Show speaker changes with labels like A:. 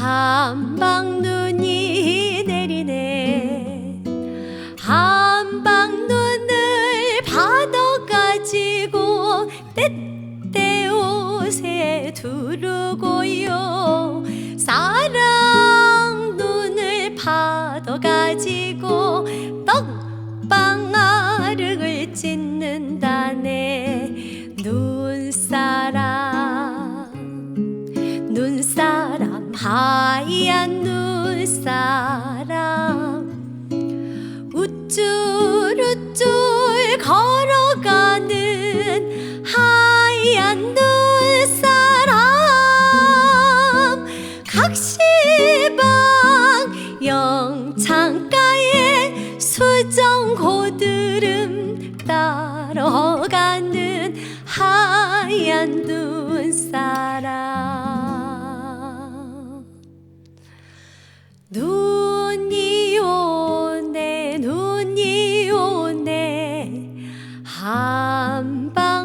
A: 한방 눈이 내리네. 한방 눈을 받아 가지고 때때 옷에 두르고요. 사랑 눈을 받아 가지고 떡방아륵을 찢는다네. 눈사람 눈사람 하얀 눈사람. 우쭐우쭐 걸어가는 하얀 눈사람. 각시방 영창가에 수정 고드름 따라가는 하얀 눈사람 눈이 오네 눈이 오네. 한방